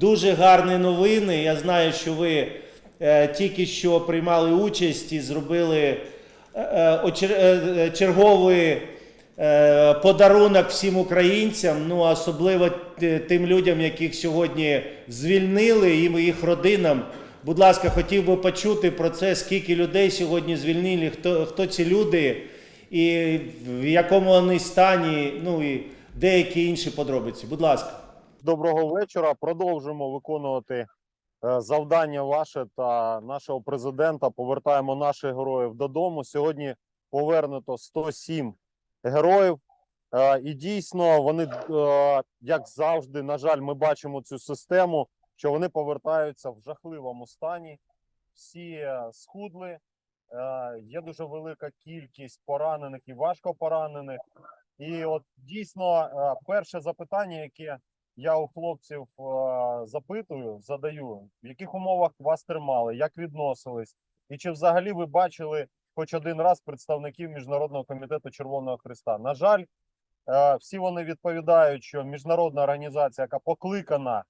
Дуже гарні новини. Я знаю, що ви е, тільки що приймали участь і зробили е, е, черговий подарунок всім українцям, ну особливо тим людям, яких сьогодні звільнили, і їх родинам. Будь ласка, хотів би почути про це, скільки людей сьогодні звільнили, хто, хто ці люди, і в якому вони стані, ну і деякі інші подробиці. Будь ласка. Доброго вечора. Продовжуємо виконувати е, завдання ваше та нашого президента. Повертаємо наших героїв додому. Сьогодні повернуто 107 героїв. Е, І дійсно, вони, е, як завжди, на жаль, ми бачимо цю систему, що вони повертаються в жахливому стані. Всі схудли. Є дуже велика кількість поранених і важко поранених. І от дійсно, перше запитання, яке я у хлопців е, запитую, задаю, в яких умовах вас тримали, як відносились, і чи взагалі ви бачили хоч один раз представників Міжнародного комітету Червоного Христа? На жаль, е, всі вони відповідають, що міжнародна організація, яка покликана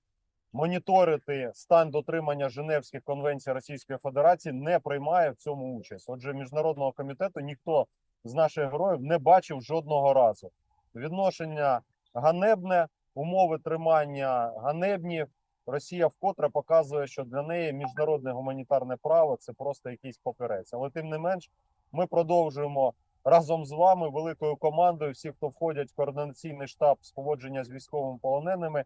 моніторити стан дотримання Женевських конвенцій Російської Федерації, не приймає в цьому участь. Отже, міжнародного комітету ніхто з наших героїв не бачив жодного разу. Відношення ганебне, умови тримання ганебні. Росія вкотре показує, що для неї міжнародне гуманітарне право це просто якийсь папірець. Але тим не менш, ми продовжуємо разом з вами, великою командою, всі, хто входять в координаційний штаб з поводження з військовими полоненими,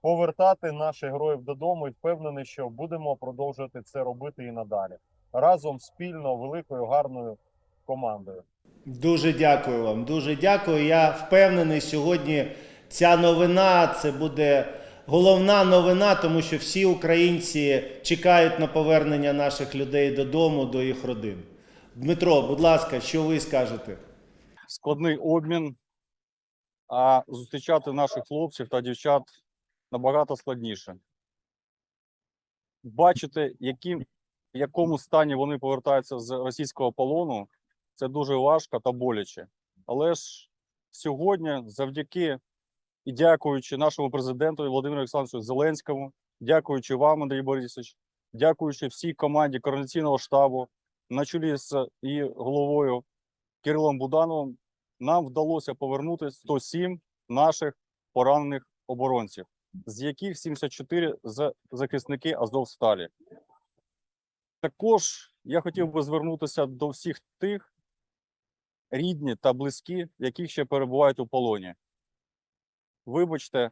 повертати наших героїв додому і впевнений, що будемо продовжувати це робити і надалі разом спільно великою гарною командою. Дуже дякую вам. Дуже дякую. Я впевнений, сьогодні ця новина це буде головна новина, тому що всі українці чекають на повернення наших людей додому, до їх родин. Дмитро, будь ласка, що ви скажете? складний обмін, а зустрічати наших хлопців та дівчат набагато складніше. Бачити, яким, в якому стані вони повертаються з російського полону, це дуже важко та боляче. Але ж сьогодні, завдяки і дякуючи нашому президенту Володимиру Олександровичу Зеленському, дякуючи вам, Андрій Борисович, дякуючи всій команді координаційного штабу, на чолі з і головою Кирилом Будановим, нам вдалося повернути 107 наших поранених оборонців, з яких 74 за- захисники Азовсталі. Також я хотів би звернутися до всіх тих рідні та близькі, яких ще перебувають у полоні. Вибачте,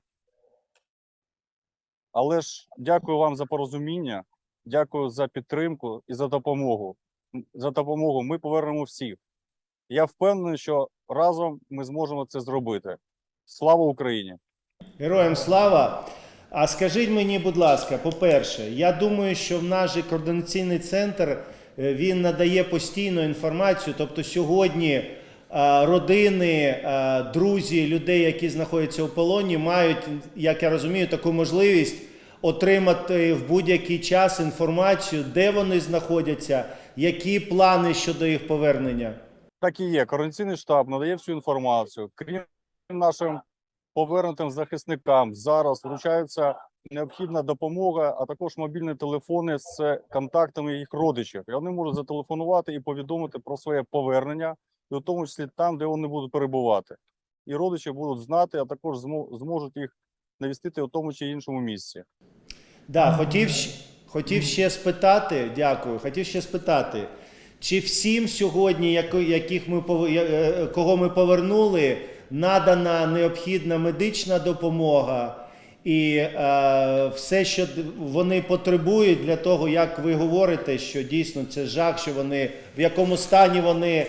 але ж дякую вам за порозуміння, дякую за підтримку і за допомогу. За допомогу ми повернемо всіх. Я впевнений, що разом ми зможемо це зробити. Слава Україні! Героям слава! А скажіть мені, будь ласка, по-перше, я думаю, що в наш координаційний центр е, він надає постійну інформацію. Тобто сьогодні родини, е, друзі, людей, які знаходяться у полоні, мають, як я розумію, таку можливість отримати в будь-який час інформацію, де вони знаходяться, які плани щодо їх повернення. Так і є. Координаційний штаб надає всю інформацію. Крім нашим повернутим захисникам, зараз вручається необхідна допомога, а також мобільні телефони з контактами їх родичів. І вони можуть зателефонувати і повідомити про своє повернення, і в тому числі там, де вони будуть перебувати. І родичі будуть знати, а також змо- зможуть їх навістити у тому чи іншому місці. Да, хотів, хотів ще спитати, дякую, хотів ще спитати, чи всім сьогодні, яких ми е, кого ми повернули, надана необхідна медична допомога і е, все, що вони потребують для того, як ви говорите, що дійсно це жах, що вони в якому стані вони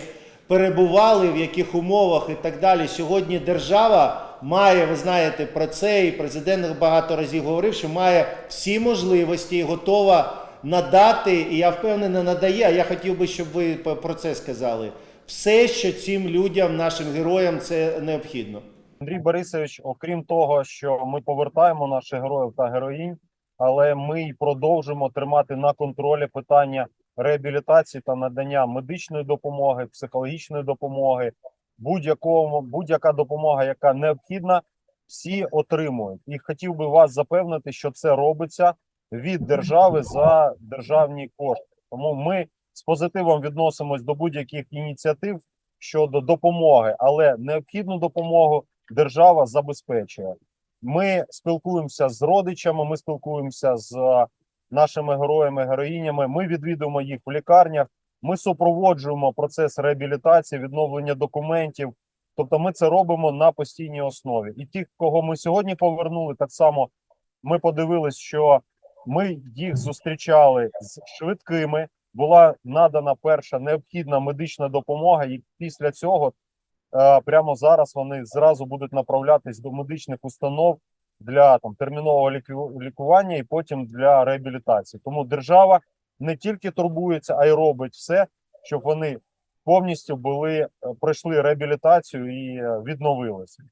перебували, в яких умовах і так далі. Сьогодні держава має, ви знаєте про це, і президент багато разів говорив, що має всі можливості і готова надати, і я впевнений, надає. А я хотів би, щоб ви про це сказали. Все, що цим людям, нашим героям, це необхідно. Андрій Борисович, окрім того, що ми повертаємо наших героїв та героїнь, але ми й продовжимо тримати на контролі питання реабілітації та надання медичної допомоги, психологічної допомоги, будь-якому будь-яка допомога, яка необхідна всі отримують. І хотів би вас запевнити, що це робиться від держави за державні кошти. Тому ми з позитивом відносимось до будь-яких ініціатив щодо допомоги, але необхідну допомогу держава забезпечує. Ми спілкуємося з родичами, ми спілкуємося з нашими героями, героїнями. Ми відвідуємо їх в лікарнях. Ми супроводжуємо процес реабілітації, відновлення документів. Тобто, ми це робимо на постійній основі. І ті, кого ми сьогодні повернули, так само ми подивились, що ми їх зустрічали з швидкими. Була надана перша необхідна медична допомога, і після цього е, прямо зараз вони зразу будуть направлятись до медичних установ для там термінового лікування і потім для реабілітації. Тому держава не тільки турбується, а й робить все, щоб вони повністю були е, пройшли реабілітацію і е, відновилися.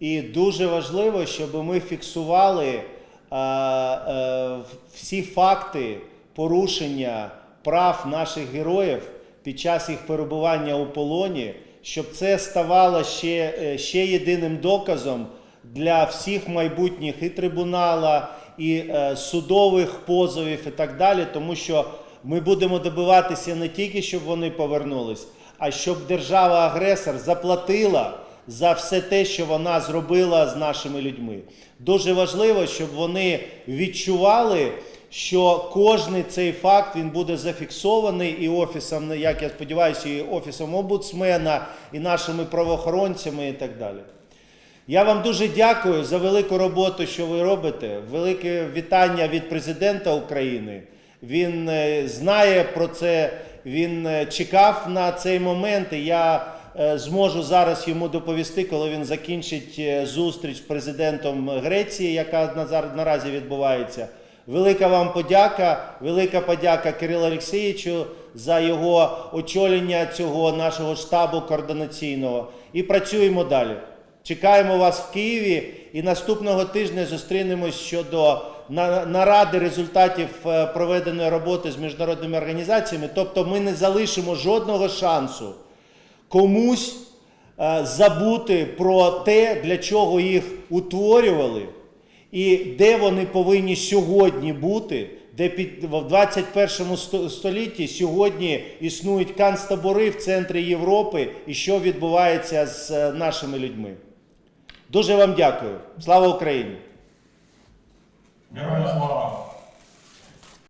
І дуже важливо, щоб ми фіксували е, е, всі факти порушення прав наших героїв під час їх перебування у полоні, щоб це ставало ще, е, ще єдиним доказом для всіх майбутніх і трибунала, і е, судових позовів, і так далі, тому що ми будемо добиватися не тільки, щоб вони повернулись, а щоб держава-агресор заплатила за все те, що вона зробила з нашими людьми. Дуже важливо, щоб вони відчували, що кожний цей факт він буде зафіксований і офісом, як я сподіваюся, і офісом омбудсмена, і нашими правоохоронцями, і так далі. Я вам дуже дякую за велику роботу, що ви робите. Велике вітання від президента України. Він е, знає про це, він е, чекав на цей момент. І я е, зможу зараз йому доповісти, коли він закінчить зустріч з президентом Греції, яка наразі відбувається. Велика вам подяка, велика подяка Кирилу Олексійовичу за його очолення цього нашого штабу координаційного. І працюємо далі. Чекаємо вас в Києві і наступного тижня зустрінемось щодо наради результатів е, проведеної роботи з міжнародними організаціями. Тобто ми не залишимо жодного шансу комусь е, забути про те, для чого їх утворювали, і де вони повинні сьогодні бути, де під в 21 сто- столітті сьогодні існують канцтабори в центрі Європи, і що відбувається з е, нашими людьми. Дуже вам дякую. Слава Україні! Героям слава!